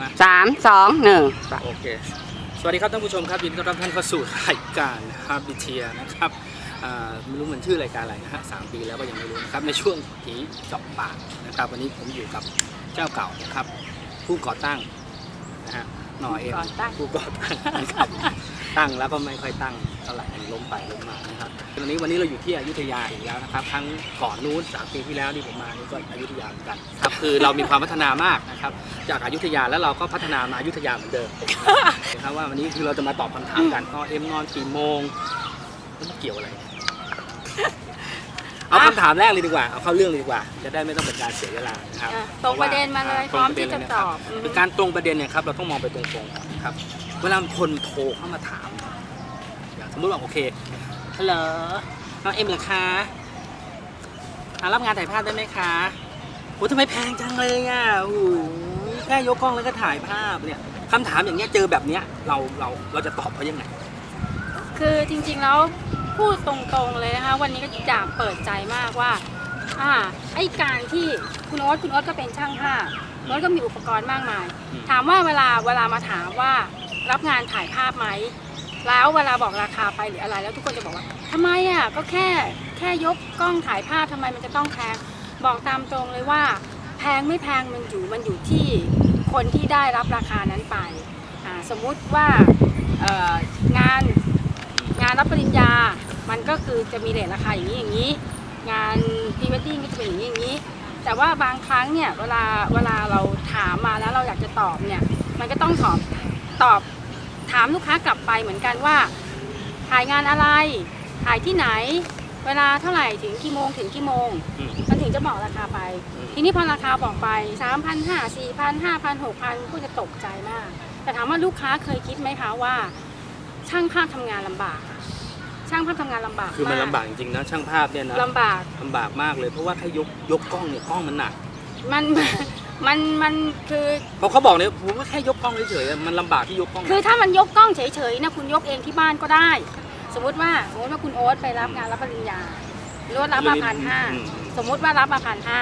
ไหมสามสองหนึ่งโอเค สวัสดีครับท่านผู้ชมครับยินดีต้อนรับท่านเข้าสู่รายการฮาบิเทียนะครับอ่าไม่รู้มันชื่อรายการอะไรนะฮะสามปีแล้วก็ยังไม่รู้นะครับในช่วงผีเจาะปากนะครับ วันนี้ผมอยู่กับเจ้าเก่านะครับ ผู้ก่อตั้งนะฮะหน่อเอ็มก่อตั้งผู้ก่อตั้งนะครับ ตั้งแล้วก็ไม่ค่อยตั้งเท่าไหร่ล้มไปล้มมานะครับวันนี้วันนี้เราอยู่ที่อยุธยาอีกแล้วนะครับครั้งก่อนนู้นสามปีที่แล้วที่ผมมานี่ก็อยุธยาเหมือนกันครับคือเรามีความพัฒนามากนะครับจากอายุทยาแล้วเราก็พัฒนามาอยุธยาเหมือนเดิมนะครับว่าวันนี้คือเราจะมาตอบคำถามกันนอนเอ็มนอนกี่โมงมันเกี่ยวอะไรเอาคำถามแรกเลยดีกว่า เอาเข้าเรื่องเลยดีกว่า จะได้ไม่ต้องเป็นการเสียเวลานะครับอะตรงประเด็นมาเลยพร้อมที่จะตอบคือการตรงประเด็นเนี่ยครับเราต้องมองไปตรงๆก่อนครับ เวลาคนโทรเข้ามาถามอย่างสมมติว่าโอเคฮัลโหลน้องเอ็มเหรอคะอะรับงานถ่ายภาพได้ไหมคะโอ้ทำไมแพงจังเลยอะโอ้โหแค่ยกกล้องแล้วก็ถ่ายภาพเนี่ยคำถามอย่างเงี้ยเจอแบบเนี้ยเราเราเราจะตอบเขายังไง คือจริงๆแล้วพูดตรงๆเลยนะคะ วันนี้ก็อยากเปิดใจมากว่าอ่าไอ้การที่คุณโอ๊ตคุณโอ๊ตก็เป็นช่างภาพโอ๊ตก็มีอุปกรณ์มากมายอืมถามว่าเวลาเวลามาถามว่า รับงานถ่ายภาพไหมแล้วเวลาบอกราคาไปหรืออะไร แล้วทุกคนจะบอกว่าทำไมอะก็แค่แค่ยกกล้องถ่ายภาพทำไมมันจะต้องแพงบอกตามตรงเลยว่า แพงไม่แพงมันอยู่มันอยู่ที่คนที่ได้รับราคานั้นไปอ่าสมมุติว่างานงานรับปริญญา มันก็คือจะมีเรทราคาอย่างนี้อย่างนี้ งานพรีเวดดิ้งก็จะเป็นอย่างนี้อย่างนี้ แต่ว่าบางครั้งเนี่ยเวลาเวลาเราถามมาแล้วเราอยากจะตอบเนี่ย มันก็ต้องตอบตอบ ถามลูกค้ากลับไปเหมือนกันว่า ถ่ายงานอะไร ถ่ายที่ไหน เวลาเท่าไหร่ถึงกี่โมงถึงกี่โมง อืม มันถึงจะบอกราคาไป อืม ทีนี้พอราคาบอกไป 3 5 0 0 4 0 0 0 5,000 6,000ก็จะตกใจมาก แต่ถามว่าลูกค้าเคยคิดไหมคะว่า ช่างภาพทำงานลำบากอะช่างภาพทำงานลำบากคือมันกลำบากจริงๆนะช่างภาพเนี่ยนะลำบาก ลำบากมากเลยเพราะว่าถ้ายกยกกล้องเนี่ยกล้องมันหนัก มัน มันมันคือ เพราะเขาบอกเนี่ยผมว่าแค่ยกกล้องเฉยๆอะมันลำบากที่ยกกล้องคือถ้ามันยกกล้องเฉยๆนะคุณยกเองที่บ้านก็ได้ สมมติว่าสมมติว่าคุณโอ๊ตไปรับงานรับปริญญาหรือว่ารับมาพันห้าอืม สมมุติว่ารับมาพันห้า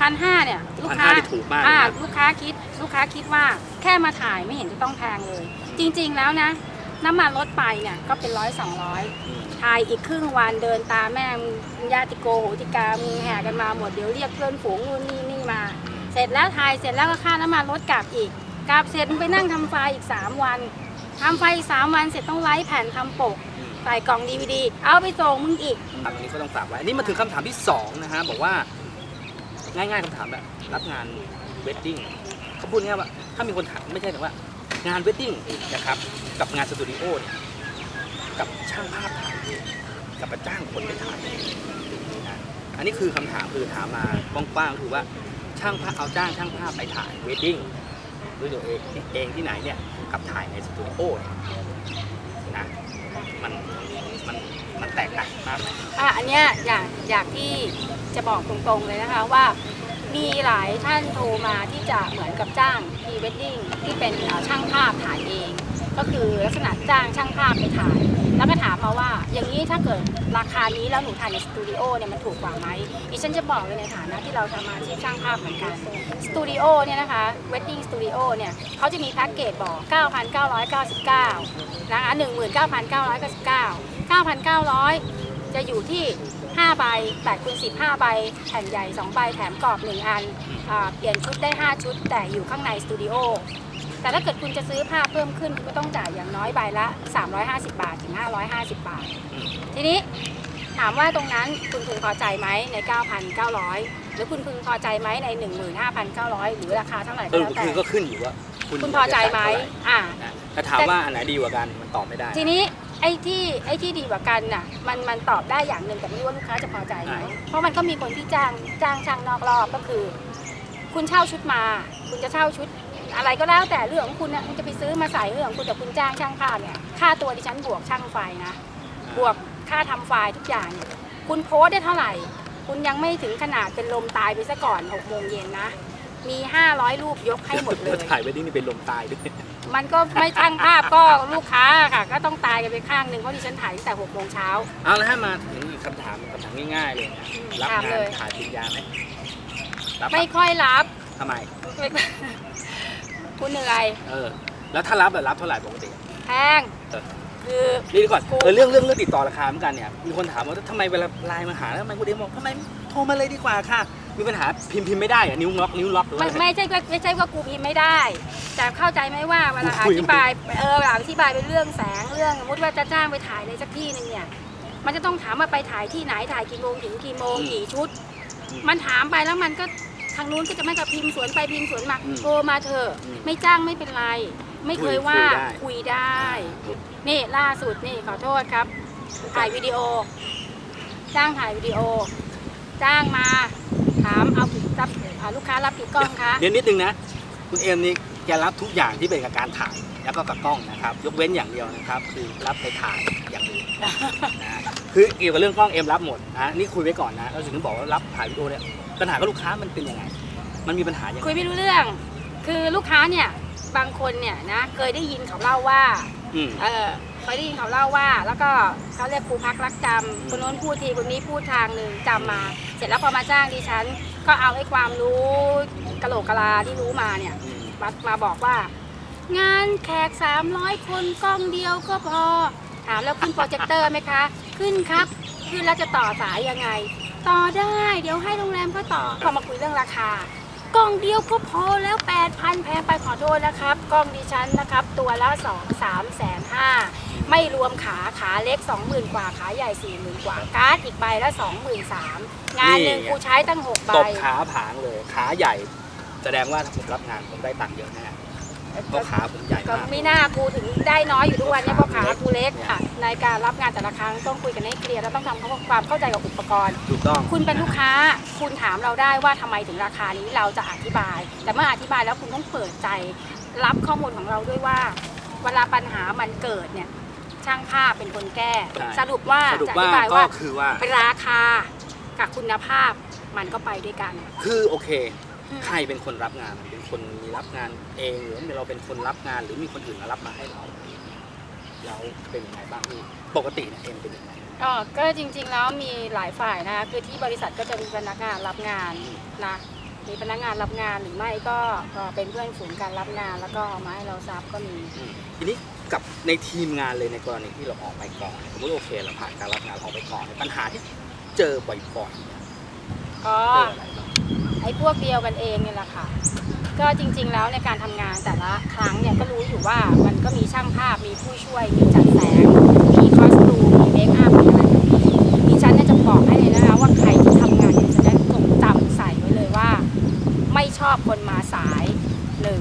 พันห้าเนี่ยลูกค้า1,500นี่ถูกมากเลยนะ อ่ลูกค้าคิดลูกค้าคิดว่าแค่มาถ่ายไม่เห็นจะต้องแพงเลย จริงๆแล้วนะ น้ำมันลดไปเนี่ยก็เป็นร้อยสองร้อยอืมถ่ายอีกครึ่งวันเดินตามแม่งญาติโกโหติกามึงแห่กันมาหมดเดี๋ยวเรียกเพื่อนฝูงนู่นนี่นี่มา เสร็จแล้วถ่ายเสร็จแล้วก็ค่าน้ำมันลดกลับอีกกลับเสร็จมึงไปนั่งทำไฟอีก 3 วันทำไฟอีกสามวันเสร็จต้องไลฟ์แผ่นทำปกใส่กล่องดีวดีเอาไปส่งมึงอีกอันนี้ก็ต้องฝากไว้อันนี้มาถึงคำถามที่สองนะฮะ บอกว่าง่ายๆคำถามแบบรับงานเวดดิ้งเขาพูดง่ายว่า ถ้ามีคนถามไม่ใช่แต่ว่างานเวดดิ้งนะครับ กับงานสตูดิโอเนี่ยกับช่างภาพถ่ายกับมาจ้างคนไปถ่ายอันนี้คือคำถามคือถามมากว้างๆคือว่า ช่างภาพเอาจ้างช่างภาพไปถ่ายเวดดิ้งด้วยตัวเองเองที่ไหนเนี่ยกับถ่ายในสตูดิโอนะมันมันมันแตกต่างมากอะอันเนี้ยอยากอยากที่จะบอกตรงๆเลยนะคะว่ามีหลายท่านโทรมาที่จะเหมือนกับจ้างพรีเวดดิ้งที่เป็นช่างภาพถ่ายเอง ก็คือลักษณะจ้างช่างภาพไปถ่าย แล้วก็ถามมาว่า อย่างนี้ถ้าเกิดราคานี้แล้วหนูถ่ายในสตูดิโอเนี่ยมันถูกกว่าไหมดิฉันจะบอกเลยในฐานะที่เราทำอาชีพช่างภาพเหมือนกันสตูดิโอเนี่ยนะคะเวดดิ้งสตูดิโอเนี่ยเขาจะมีแพ็กเกจบอก 9,999 นะคะ19,999 9,900 จะอยู่ที่5ใบ8คูณ10 5ใบ แผ่นใหญ่ 2 ใบ แถมกรอบ 1 อันอเปลี่ยนชุดได้ 5 ชุด แต่อยู่ข้างในสตูดิโอ แต่ถ้าเกิดคุณจะซื้อภาพเพิ่มขึ้นคุณก็ต้องจ่ายอย่างน้อยใบละ 350 บาทถึง 550 บาทอืมทีนี้ถามว่าตรงนั้นคุณพึงพอใจไหมใน 9,900 หรือคุณพึงพอใจไหมใน 15,900 หรือราคาเท่าไหร่เอก็อแล้วแต่คือก็ขึ้นอยู่ว่าคุณคุณพอใจไหมอ่านะแต่ถามว่าอันไหนดีกว่ากันมันตอบไม่ได้ ทีนี้ไอ้ที่ไอ้ที่ดีกว่ากันน่ะมันมันตอบได้อย่างหนึ่งแต่ไม่รู้ว่าลูกค้าจะพอใจไหมอ่าเพราะมันก็มีคนที่จ้างจ้างช่างนอกรอบก็คือ คุณเช่าชุดมา คุณจะเช่าชุด อะไรก็แล้วแต่เรื่องของคุณนะคุณจะไปซื้อมาใส่เรื่องของคุณแต่คุณจ้างช่างภาพเนี่ยค่าตัวดิฉันบวกช่างไฟนะบวกค่าทำไฟล์ทุกอย่างเนี่ยคุณโพสต์ได้เท่าไหร่ คุณยังไม่ถึงขนาดเป็นลมตายไปซะก่อน6โมงเย็นนะ มี 500 รูปยกให้หมดเลแล้วยถ่ายไว้ดิ้งนี่เป็นลมตายด้วยมันก็ไม่ช่างภาพก็ลูกค้าค่ะ ก็ต้องตายกันไปข้างหนึ่งเพราะดิฉันถ่ายตั้งแต่6โมงเช้าเอาแล้วถ้ามาถึงอีกคำถามคำถามง่ายๆเลยนะรับถามงาเลนยถ่ายปริญญาไหมรับไม่ค่อยรับทำไม ไม่คุณเหนื่อยเออ แล้วถ้ารับแบบรับเท่าไหร่ปกติ แพงเออ คือนี่ดีก่อนกูเออเรื่องเรื่องเรื่องติดต่อราคาเหมือนกันเนี่ย มีคนถามว่าทำไมเวลาไลน์มาหาแล้วทำไมคุณเอ็มบอกทำไมโทรมาเลยดีกว่าค่ะ มีปัญหาพิมพ์พิมพ์ไม่ได้อะนิ้วล็อกนิ้วล็อกหรือไม่ว่า ไม่ใช่ว่าไม่ใช่ว่ากูพิมพ์ไม่ได้ แต่เข้าใจไหมว่าเวลาอคุย ธิบายเออเวลาอธิบายเป็นเรื่องแสงเรื่องสมมติว่าจะจ้างไปถ่ายในสักที่หนึ่งเนี่ย มันจะต้องถามว่าไปถ่ายที่ไหนถ่ายกี่โมงถึงกี่โมงกี่ชุด มันถามไปแล้วมันก็ ทางนู้นก็จะไม่กับพิมพ์สวนไปพิมพ์สวนมาโทรมาเถอะไม่จ้างไม่เป็นไร ไม่เคยว่าคุยได้ นี่ล่าสุดนี่ขอโทษครับ ถ่ายวิดีโอ จ้างถ่ายวิดีโอ จ้างมาถามเอากี่รับอ่าลูกค้ารับกี่กล้องคะเดี๋ยวนิดนึงนะ คุณเอ็มนี่แกรับทุกอย่างที่เป็นกับการถ่ายแล้วก็กับกล้องนะครับ ยกเว้นอย่างเดียวนะครับ คือรับไปถ่ายอย่างอื่นนะคือเกี่ยวกับเรื่องกล้องเอ็มรับหมดนะนี่คุยไว้ก่อนนะเราถึงบอกว่ารับถ่ายวิดีโอเนี่ย ปัญหากับลูกค้ามันเป็นยังไง มันมีปัญหายังไงคุยไม่รู้เรื่อง คือลูกค้าเนี่ยบางคนเนี่ยนะเคยได้ยินเขาเล่าว่า อืม เออเคยได้ยินเขาเล่าว่า แล้วก็เขาเรียกครูพักรักจำคนโน้นพูดทีคนนี้พูดทางหนึ่งจำมา เสร็จแล้วพอมาจ้างดิฉัน ก็เอาไอ้ความรู้กะโหลกกะลาที่รู้มาเนี่ยอืมมามาบอกว่า งานแขก 300 คนกล้องเดียวก็พอ ถามแล้วขึ้นโปรเจคเตอร์ไหมคะ ขึ้นครับ ขึ้นแล้วจะต่อสายยังไง ต่อได้ เดี๋ยวให้โรงแรมก็ต่อพอมาคุยเรื่องราคากล้องเดียวก็พอแล้ว 8,000 แพงไปขอโทษนะครับ กล้องดิฉันนะครับ ตัวละ 2 3แสนห้าไม่รวมขาขาเล็ก 20,000 กว่า ขาใหญ่ 40,000 กว่า การ์ดอีกใบละ 23,000งานหนึ่งกูใช้ตั้ง 6 ใบ ตบขาผางเลย ขาใหญ่ แสดงว่าถ้าผมรับงานผมได้ตังค์เยอะแน่ เพราะขาผมใหญ่ก็มาก ไม่น่ากูถึงได้น้อยอยู่ทุกวันเนี้เพราะขากูเล็กค่ะในการรับงานแต่ละครั้งต้องคุยกันให้เคลียร์แล้วต้องทำความเข้าใจกับอุปกรณ์ ถูกต้อง คุณเป็นลูกค้า คุณถามเราได้ว่าทำไมถึงราคานี้เราจะอธิบาย แต่เมื่ออธิบายแล้วคุณต้องเปิดใจ รับข้อมูลของเราด้วยว่า เวลาปัญหามันเกิดเนี่ย ช่างภาพเป็นคนแก้ ใช่ สรุปว่าสรุปจะอว่าธิบายก็ว่าคือว่า ราคากับคุณภาพมันก็ไปด้วยกัน คือโอเคอืม ใครเป็นคนรับงานเป็นคนมีรับงานเองหรือว่าเราเป็นคนรับงานหรือมีคนอื่นมารับมาให้เราแล้วเป็นยังไงบ้างพี่ปกติเนี่ยเอ็มเป็นยังไงอ๋อก็จริง ๆ แล้วมีหลายฝ่ายนะคะคือที่บริษัทก็จะมีพนักงานรับงานนะมีพนักงานรับงานหรือไม่ก็ก็เป็นเพื่อนฝูงการรับงาน แล้วก็เอามาให้เราซับก็มีอืมทีนี้กับในทีมงานเลยในกรณีที่เราออกไปก่อนสมมติโอเคเราผ่านการรับงานออกไปก่อนเนี่ยปัญหาที่เจอบ่อยๆเนี่ยอ๋อเจออะไรบ้าง ไอ้พวกเดียวกันเองเนี่ยแหละค่ะ ก็จริงๆแล้วในการทำงานแต่ละครั้งเนี่ยก็รู้อยู่ว่ามันก็มีช่างภาพมีผู้ช่วย มีจัดแสง มีคอสตูมมีเมคอัพมีอะไรแบบนี้ดิฉันเนี่ยจะบอกให้เลยนะคะว่าใครที่ทำงานเนี่ยจะได้จดจำใส่ไว้เลยว่า ไม่ชอบคนมาสายหนึ่ง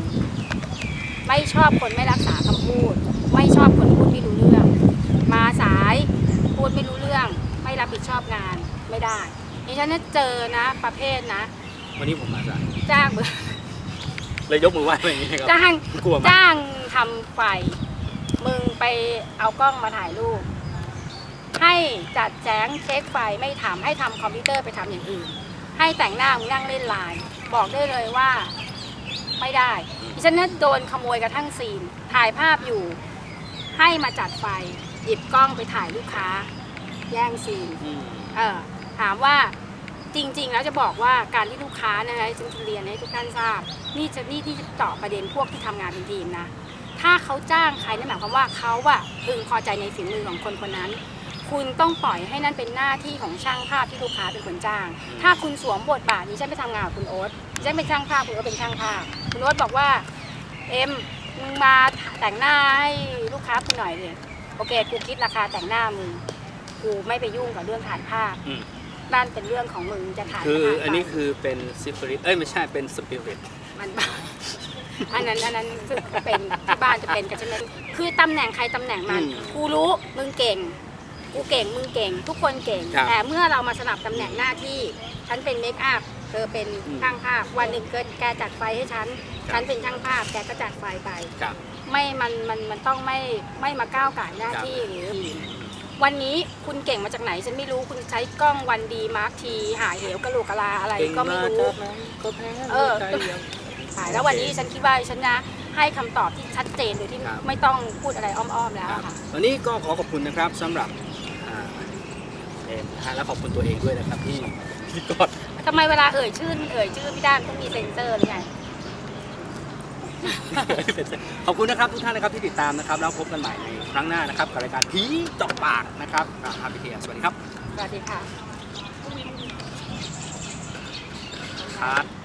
ไม่ชอบคนไม่รักษาคำพูด ไม่ชอบคนพูดไม่รู้เรื่อง มาสายพูดไม่รู้เรื่อง ไม่รับผิดชอบงานไม่ได้ดิฉันเนี่ยเจอนะประเภทนะ วันนี้ผมมาสายจ้างเลยยกมือไหว้ไปอย่างนี้ครับจ้างกลัวไหมจ้างทำไฟ มึงไปเอากล้องมาถ่ายรูป ให้จัดแจ้งเช็คไฟไม่ทำให้ทำคอมพิวเตอร์ไปทำอย่างอื่น ให้แต่งหน้ามึงนั่งเล่นไลน์บอกได้เลยว่าไม่ได้ดิฉันเนี่ยโดนขโมยกระทั่งซีน ถ่ายภาพอยู่ ให้มาจัดไฟ หยิบกล้องไปถ่ายลูกค้า แย่งซีน อืมเออถามว่า จริงๆ แล้วจะบอกว่าการที่ลูกค้านะคะจึงเรียนให้ทุกท่านทราบ นี่จะนี่ที่จะตอบประเด็นพวกที่ทำงานเป็นทีมนะ ถ้าเขาจ้างใครนั่นหมายความว่าเขาอะพึงพอใจในฝีมือของคนคนนั้น คุณต้องปล่อยให้นั่นเป็นหน้าที่ของช่างภาพที่ลูกค้าเป็นคนจ้าง ถ้าคุณสวมบทบาทนี้ฉันไปทำงานกับคุณโอ๊ตฉันเป็นช่างภาพคุณก็เป็นช่างภาพ คุณโอ๊ตบอกว่าเอ็มมึงมาแต่งหน้าให้ลูกค้าคุณหน่อยเลยโอเค กูคิดราคาแต่งหน้ามึงกูไม่ไปยุ่งกับเรื่องถ่ายภาพ อืมนั่นเป็นเรื่องของมึงจะถ่ายคือก็ถ่ายไปอันนี้คือเป็นซิฟิริตเอ้ยไม่ใช่เป็นสปิริตมันบ้าอันนั้นอันนั้นคือเป็นที่บ้านจะเป็นกันใช่ไหมคือตำแหน่งใครตำแหน่งมัน กูรู้มึงเก่ง กูเก่งมึงเก่ง ทุกคนเก่ง แต่เมื่อเรามาสลับตำแหน่งหน้าที่ ฉันเป็นเมคอัพเธอเป็นช่างภาพ วันหนึ่งเกิดแกจัดไฟให้ฉัน ฉันเป็นช่างภาพแกก็จัดไฟไปกับไม่มันมันมันต้องไม่ไม่มาก้าวไก่ายหน้าที่หรือ วันนี้คุณเก่งมาจากไหน ฉันไม่รู้คุณใช้กล้องวันดีมาร์คทีหาเหวกระโหลกกะลาอะไรก็ไม่รู้ก็แพ้เออขายแล้ววันนี้ฉันคิดว่าฉันนะให้คำตอบที่ชัดเจนโดยที่ครับไม่ต้องพูดอะไรอ้อมๆแล้วครับอะค่ะวันนี้ก็ขอขอบคุณนะครับสำหรับอ่าเอ็มนะฮะและขอบคุณตัวเองด้วยนะครับที่ที่กดทำไมเวลาเอ่ยชื่อเอ่ยชื่อพี่ด้านต้องมีเซ็นเซอร์หรือไง ขอบคุณนะครับทุกท่านนะครับที่ติดตามนะครับ แล้วพบกันใหม่ในครั้งหน้านะครับกับรายการผีเจาะปากนะครับอาร์พีเสวัสดีครับ สวัสดีค่ะครับ